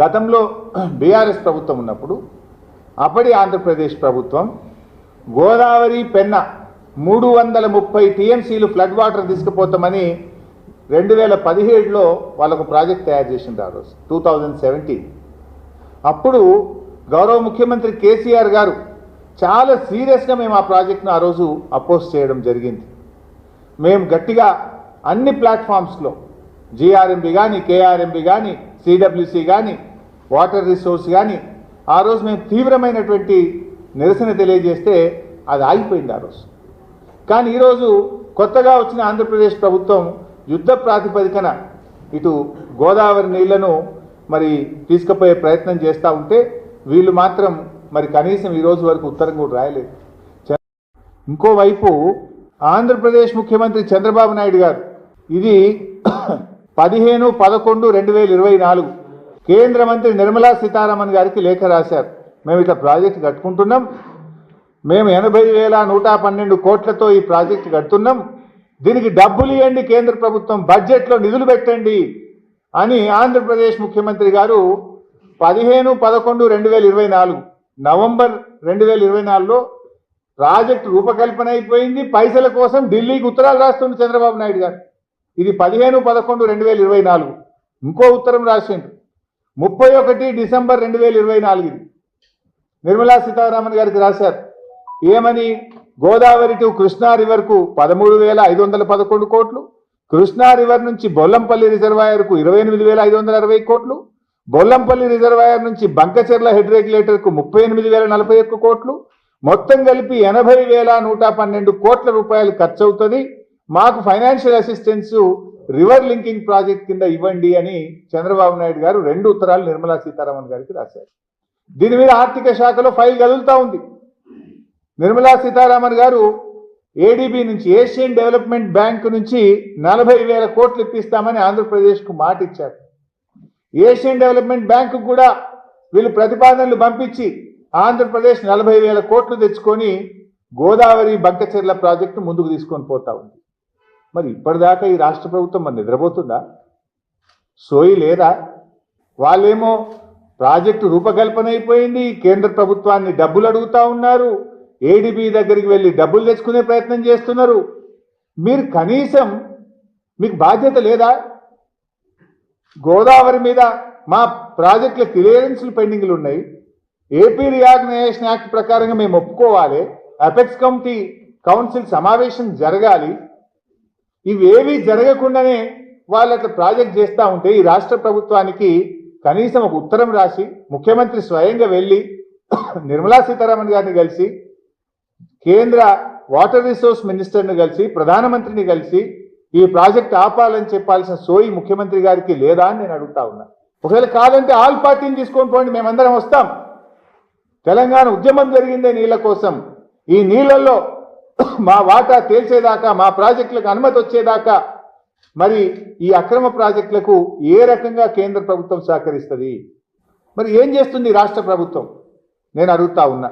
గతంలో బీఆర్ఎస్ ప్రభుత్వం ఉన్నప్పుడు అప్పటి ఆంధ్రప్రదేశ్ ప్రభుత్వం గోదావరి పెన్న మూడు వందల ముప్పై టీఎంసీలు ఫ్లడ్ వాటర్ తీసుకుపోతామని రెండు వేల పదిహేడులో వాళ్ళకు ప్రాజెక్ట్ తయారు చేసింది ఆ రోజు టూ థౌజండ్ సెవెంటీన్. అప్పుడు గౌరవ ముఖ్యమంత్రి కేసీఆర్ గారు చాలా సీరియస్గా మేము ఆ ప్రాజెక్ట్ను ఆ రోజు అపోజ్ చేయడం జరిగింది. మేము గట్టిగా అన్ని ప్లాట్ఫామ్స్లో జీఆర్ఎంబి కానీ కేఆర్ఎంబి కానీ సిడబ్ల్యూసి కానీ వాటర్ రిసోర్స్ కానీ ఆ రోజు మేము తీవ్రమైనటువంటి నిరసన తెలియజేస్తే అది ఆగిపోయింది ఆ రోజు. కానీ ఈరోజు కొత్తగా వచ్చిన ఆంధ్రప్రదేశ్ ప్రభుత్వం యుద్ధ ప్రాతిపదికన ఇటు గోదావరి నీళ్ళను మరి తీసుకుపోయే ప్రయత్నం చేస్తూ ఉంటే వీళ్ళు మాత్రం మరి కనీసం ఈరోజు వరకు ఉత్తరం కూడా రాయలేదు. చ- ఇంకోవైపు ఆంధ్రప్రదేశ్ ముఖ్యమంత్రి చంద్రబాబు నాయుడు గారు ఇది పదిహేను పదకొండు రెండు వేల ఇరవై నాలుగు కేంద్ర మంత్రి నిర్మలా సీతారామన్ గారికి లేఖ రాశారు. మేము ఇట్లా ప్రాజెక్ట్ కట్టుకుంటున్నాం. మేము ఎనభై వేల నూట పన్నెండు కోట్లతో ఈ ప్రాజెక్ట్ కడుతున్నాం. దీనికి డబ్బులు ఇవ్వండి కేంద్ర ప్రభుత్వం బడ్జెట్లో నిధులు పెట్టండి అని ఆంధ్రప్రదేశ్ ముఖ్యమంత్రి గారు పదిహేను పదకొండు రెండు వేల ఇరవై నాలుగు నవంబర్ రెండు వేల ఇరవై నాలుగులో ప్రాజెక్టు రూపకల్పన అయిపోయింది. పైసల కోసం ఢిల్లీకి ఉత్తరాలు రాస్తుంది చంద్రబాబు నాయుడు గారు. ఇది పదిహేను పదకొండు రెండు వేల ఇరవై నాలుగు. ఇంకో ఉత్తరం రాసిండు ముప్పై ఒకటి డిసెంబర్ రెండు వేల ఇరవై నాలుగుది నిర్మలా సీతారామన్ గారికి రాశారు. ఏమని? గోదావరి టు కృష్ణా రివర్కు పదమూడు వేల ఐదు వందల పదకొండు కోట్లు కృష్ణా రివర్ నుంచి బొల్లంపల్లి రిజర్వాయర్కు ఇరవై ఎనిమిది వేల ఐదు వందల అరవై కోట్లు బొల్లంపల్లి రిజర్వాయర్ నుంచి బంకచెర్ల హెడ్ రెగ్యులేటర్కు ముప్పై ఎనిమిది వేల నలభై ఒక్క కోట్లు మొత్తం కలిపి ఎనభై వేల నూట పన్నెండు కోట్ల రూపాయలు ఖర్చు అవుతుంది మాకు financial assistance river linking project కింద ఇవ్వండి అని చంద్రబాబు నాయుడు గారు రెండు ఉత్తరాలు నిర్మలా సీతారామన్ గారికి రాశారు. దీని మీద ఆర్థిక శాఖలో ఫైల్ కదులుతూ ఉంది. నిర్మలా సీతారామన్ గారు ఏడీబీ నుంచి ఏషియన్ డెవలప్మెంట్ బ్యాంక్ నుంచి నలభై వేల కోట్లు ఇప్పిస్తామని ఆంధ్రప్రదేశ్కు మాట ఇచ్చారు. ఏషియన్ డెవలప్మెంట్ బ్యాంకు కూడా వీళ్ళు ప్రతిపాదనలు పంపించి ఆంధ్రప్రదేశ్ నలభై వేల కోట్లు తెచ్చుకొని గోదావరి బంకచెర్ల ప్రాజెక్టు ముందుకు తీసుకొని పోతా ఉంది. మరి ఇప్పటిదాకా ఈ రాష్ట్ర ప్రభుత్వం మరి నిద్రపోతుందా? సోయి లేదా? వాళ్ళేమో ప్రాజెక్టు రూపకల్పన అయిపోయింది కేంద్ర ప్రభుత్వాన్ని డబ్బులు అడుగుతా ఉన్నారు ఏడిబి దగ్గరికి వెళ్ళి డబ్బులు తెచ్చుకునే ప్రయత్నం చేస్తున్నారు. మీరు కనీసం మీకు బాధ్యత లేదా? గోదావరి మీద మా ప్రాజెక్టుల క్లియరెన్స్లు పెండింగ్లు ఉన్నాయి. ఏపీ రియాగ్నైజేషన్ యాక్ట్ ప్రకారంగా మేము ఒప్పుకోవాలి. అపెక్స్ కమిటీ కౌన్సిల్ సమావేశం జరగాలి. ఇవేవి జరగకుండానే వాళ్ళు అట్లా ప్రాజెక్ట్ చేస్తూ ఉంటే ఈ రాష్ట్ర ప్రభుత్వానికి కనీసం ఒక ఉత్తరం రాసి ముఖ్యమంత్రి స్వయంగా వెళ్ళి నిర్మలా సీతారామన్ గారిని కలిసి కేంద్ర వాటర్ రిసోర్స్ మినిస్టర్ని కలిసి ప్రధానమంత్రిని కలిసి ఈ ప్రాజెక్ట్ ఆపాలని చెప్పాల్సిన సోయి ముఖ్యమంత్రి గారికి లేదా అని నేను అడుగుతా ఉన్నా. ఒకవేళ కాదంటే ఆల్ పార్టీని తీసుకొని పోండి మేమందరం వస్తాం. తెలంగాణ ఉద్యమం జరిగిందే నీళ్ళ కోసం. ఈ నీళ్ళల్లో మా వాటా తేల్చేదాకా మా ప్రాజెక్టులకు అనుమతి వచ్చేదాకా మరి ఈ అక్రమ ప్రాజెక్టులకు ఏ రకంగా కేంద్ర ప్రభుత్వం సహకరిస్తుంది? మరి ఏం చేస్తుంది రాష్ట్ర ప్రభుత్వం? నేను అడుగుతా ఉన్నా.